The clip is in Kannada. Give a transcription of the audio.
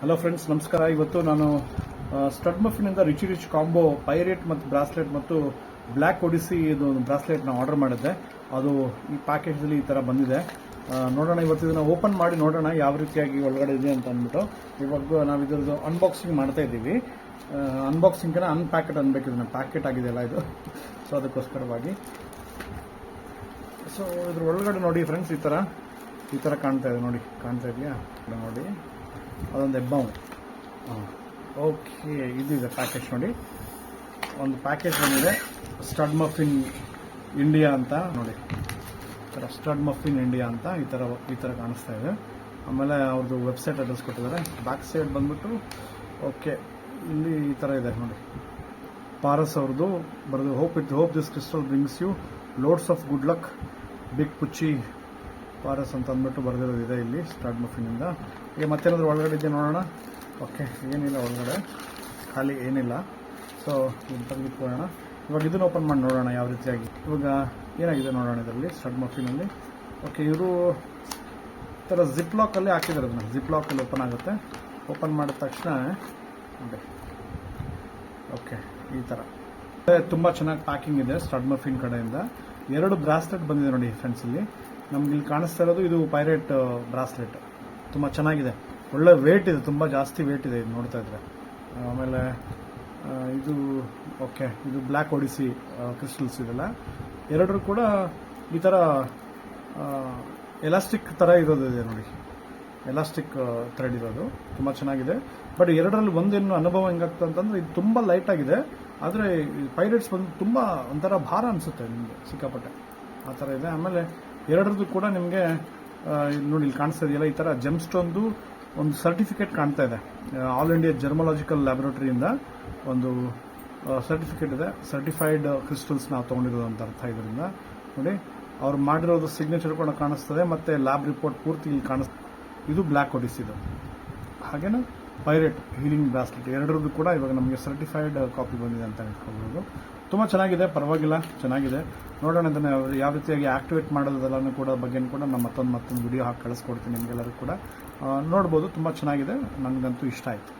ಹಲೋ ಫ್ರೆಂಡ್ಸ್ ನಮಸ್ಕಾರ. ಇವತ್ತು ನಾನು ಸ್ಟಡ್ ಮಫಿನಿಂದ ರಿಚಿ ರಿಚ್ ಕಾಂಬೋ ಪೈರೇಟ್ ಮತ್ತು ಬ್ರಾಸ್ಲೆಟ್ ಮತ್ತು ಬ್ಲ್ಯಾಕ್ ಒಡಿಸಿ ಇದು ಒಂದು ಬ್ರಾಸ್ಲೆಟ್ನ ಆರ್ಡರ್ ಮಾಡಿದ್ದೆ. ಅದು ಈ ಪ್ಯಾಕೇಜಲ್ಲಿ ಈ ಥರ ಬಂದಿದೆ. ನೋಡೋಣ, ಇವತ್ತು ಇದನ್ನು ಓಪನ್ ಮಾಡಿ ನೋಡೋಣ ಯಾವ ರೀತಿಯಾಗಿ ಒಳಗಡೆ ಇದೆ ಅಂತ ಅಂದ್ಬಿಟ್ಟು. ಇವಾಗ ನಾವು ಇದ್ರದ್ದು ಅನ್ಬಾಕ್ಸಿಂಗ್ ಮಾಡ್ತಾ ಇದ್ದೀವಿ. ಅನ್ಬಾಕ್ಸಿಂಗ್ ಅನ್ಪ್ಯಾಕೆಟ್ ಅನ್ಬೇಕು ಇದನ್ನ. ಪ್ಯಾಕೆಟ್ ಆಗಿದೆಯಲ್ಲ ಇದು. ಸೊ ಅದಕ್ಕೋಸ್ಕರವಾಗಿ. ಸೊ ಇದ್ರ ಒಳಗಡೆ ನೋಡಿ ಫ್ರೆಂಡ್ಸ್ ಈ ಥರ ಈ ಥರ ಕಾಣ್ತಾ ಇದೆ ನೋಡಿ. ಕಾಣ್ತಾ ಇದೆಯಾ? ನೋಡಿ. ಅದೊಂದು ಹೆಬ್ಬಾವು ಹಾಂ. ಓಕೆ ಇದು ಇದೆ ಪ್ಯಾಕೇಜ್ ನೋಡಿ. ಒಂದು ಪ್ಯಾಕೇಜ್ ಬಂದಿದೆ ಸ್ಟಡ್ ಮಫಿನ್ ಇಂಡಿಯಾ ಅಂತ ನೋಡಿ. ಈ ಥರ ಸ್ಟಡ್ ಮಫಿನ್ ಇಂಡಿಯಾ ಅಂತ ಈ ಥರ ಈ ಥರ ಕಾಣಿಸ್ತಾ ಇದೆ. ಆಮೇಲೆ ಅವ್ರದ್ದು ವೆಬ್ಸೈಟ್ ಅಡ್ರೆಸ್ ಕೊಟ್ಟಿದ್ದಾರೆ. ಬ್ಯಾಕ್ ಸೈಡ್ ಬಂದುಬಿಟ್ಟು ಓಕೆ ಇಲ್ಲಿ ಈ ಥರ ಇದೆ ನೋಡಿ. ಪಾರಸ್ ಅವ್ರದ್ದು ಬರೆದು hope it hope this crystal brings you loads of good luck big ಪುಚ್ಚಿ Paras ಅಂತ ಅಂದ್ಬಿಟ್ಟು ಬರೆದಿರೋದು ಇದೆ ಇಲ್ಲಿ ಸ್ಟಾರ್ಟ್ ಮಫಿನಿಂದ ಈಗ ಮತ್ತೇನಾದರೂ ಒಳಗಡೆ ಇದೆ ನೋಡೋಣ. ಓಕೆ ಏನಿಲ್ಲ ಒಳಗಡೆ. ಖಾಲಿ ಏನಿಲ್ಲ. ಸೊ ತೆಗೆದುಕೊಳ್ಳೋಣ ಇವಾಗ ಇದನ್ನು ಓಪನ್ ಮಾಡಿ ನೋಡೋಣ ಯಾವ ರೀತಿಯಾಗಿ. ಇವಾಗ ಏನಾಗಿದೆ ನೋಡೋಣ ಇದರಲ್ಲಿ ಸ್ಟಾರ್ಟ್ ಮಫಿನಲ್ಲಿ ಓಕೆ ಇವರು ಥರ ಜಿಪ್ ಲಾಕಲ್ಲಿ ಹಾಕಿದ್ದಾರೆ ಅದನ್ನು. ಜಿಪ್ ಲಾಕಲ್ಲಿ ಓಪನ್ ಆಗುತ್ತೆ. ಓಪನ್ ಮಾಡಿದ ತಕ್ಷಣ ಓಕೆ ಈ ಥರ ತುಂಬ ಚೆನ್ನಾಗಿ ಪ್ಯಾಕಿಂಗ್ ಇದೆ ಸ್ಟಡ್ ಮಫಿನ್ ಕಡೆಯಿಂದ. ಎರಡು ಬ್ರಾಸ್ಲೆಟ್ ಬಂದಿದೆ ನೋಡಿ ಫ್ರೆಂಡ್ಸ್ ಇಲ್ಲಿ. ನಮ್ಗೆ ಇಲ್ಲಿ ಕಾಣಿಸ್ತಾ ಇರೋದು ಇದು ಪೈರೇಟ್ ಬ್ರಾಸ್ಲೆಟ್ ತುಂಬ ಚೆನ್ನಾಗಿದೆ. ಒಳ್ಳೆ ವೇಟ್ ಇದೆ, ತುಂಬ ಜಾಸ್ತಿ ವೇಟ್ ಇದೆ ಇದು ನೋಡ್ತಾ ಇದ್ರೆ. ಆಮೇಲೆ ಇದು, ಓಕೆ, ಇದು ಬ್ಲ್ಯಾಕ್ ಒಡಿಸಿ ಕ್ರಿಸ್ಟಲ್ಸ್ ಇದೆಲ್ಲ. ಎರಡರೂ ಕೂಡ ಈ ಥರ ಎಲಾಸ್ಟಿಕ್ ಥರ ಇರೋದು ಇದೆ ನೋಡಿ. ಎಲಾಸ್ಟಿಕ್ ಥ್ರೆಡ್ ಇರೋದು. ತುಂಬ ಚೆನ್ನಾಗಿದೆ. ಬಟ್ ಎರಡರಲ್ಲಿ ಒಂದೇನು ಅನುಭವ ಹೆಂಗಾಗ್ತದೆ ಅಂತಂದ್ರೆ ಇದು ತುಂಬ ಲೈಟ್ ಆಗಿದೆ. ಆದರೆ ಪೈರೇಟ್ಸ್ ಬಂದು ತುಂಬ ಒಂಥರ ಭಾರ ಅನಿಸುತ್ತೆ ನಿಮಗೆ ಸಿಕ್ಕಾಪಟ್ಟೆ. ಆ ಥರ ಇದೆ. ಆಮೇಲೆ ಎರಡರದ್ದು ಕೂಡ ನಿಮಗೆ ನೋಡಿ ಇಲ್ಲಿ ಕಾಣಿಸ್ತಾ ಇದೆಯಲ್ಲ, ಈ ಥರ ಜೆಮ್ ಸ್ಟೋನ್ದು ಒಂದು ಸರ್ಟಿಫಿಕೇಟ್ ಕಾಣ್ತಾ ಇದೆ. ಆಲ್ ಇಂಡಿಯಾ ಜರ್ಮಲಾಜಿಕಲ್ ಲ್ಯಾಬೊರೇಟರಿಯಿಂದ ಒಂದು ಸರ್ಟಿಫಿಕೇಟ್ ಇದೆ. ಸರ್ಟಿಫೈಡ್ ಕ್ರಿಸ್ಟಲ್ಸ್ ನಾವು ತೊಗೊಂಡಿರೋದು ಅಂತ ಅರ್ಥ ಇದರಿಂದ. ನೋಡಿ, ಅವ್ರು ಮಾಡಿರೋದು ಸಿಗ್ನೇಚರ್ ಕೂಡ ಕಾಣಿಸ್ತದೆ ಮತ್ತೆ ಲ್ಯಾಬ್ ರಿಪೋರ್ಟ್ ಪೂರ್ತಿ ಇಲ್ಲಿ ಕಾಣಿಸ್ತದೆ ಇದು. ಬ್ಲ್ಯಾಕ್ ಒಡಿಸ್ ಇದು. ಹಾಗೇನು? ಪೈರೇಟ್ ಹೀಲಿಂಗ್ ಬ್ರಾಸ್ಲೆಟ್ ಎರಡರದ್ದು ಕೂಡ ಇವಾಗ ನಮಗೆ ಸರ್ಟಿಫೈಡ್ ಕಾಪಿ ಬಂದಿದೆ ಅಂತ ಹೇಳ್ಕೊಬೋದು. ತುಂಬ ಚೆನ್ನಾಗಿದೆ, ಪರವಾಗಿಲ್ಲ, ಚೆನ್ನಾಗಿದೆ. ನೋಡೋಣ ಅದನ್ನು ಯಾವ ರೀತಿಯಾಗಿ ಆಕ್ಟಿವೇಟ್ ಮಾಡೋದೆಲ್ಲನೂ ಕೂಡ ಬಗ್ಗೆ ಕೂಡ ನಾನು ಮತ್ತೊಂದು ಮತ್ತೊಂದು ವಿಡಿಯೋ ಹಾಕಿ ಕಳಿಸ್ಕೊಡ್ತೀನಿ ನಿಮಗೆಲ್ಲರೂ ಕೂಡ. ನೋಡ್ಬೋದು, ತುಂಬ ಚೆನ್ನಾಗಿದೆ. ನನಗಂತೂ ಇಷ್ಟ ಆಯಿತು.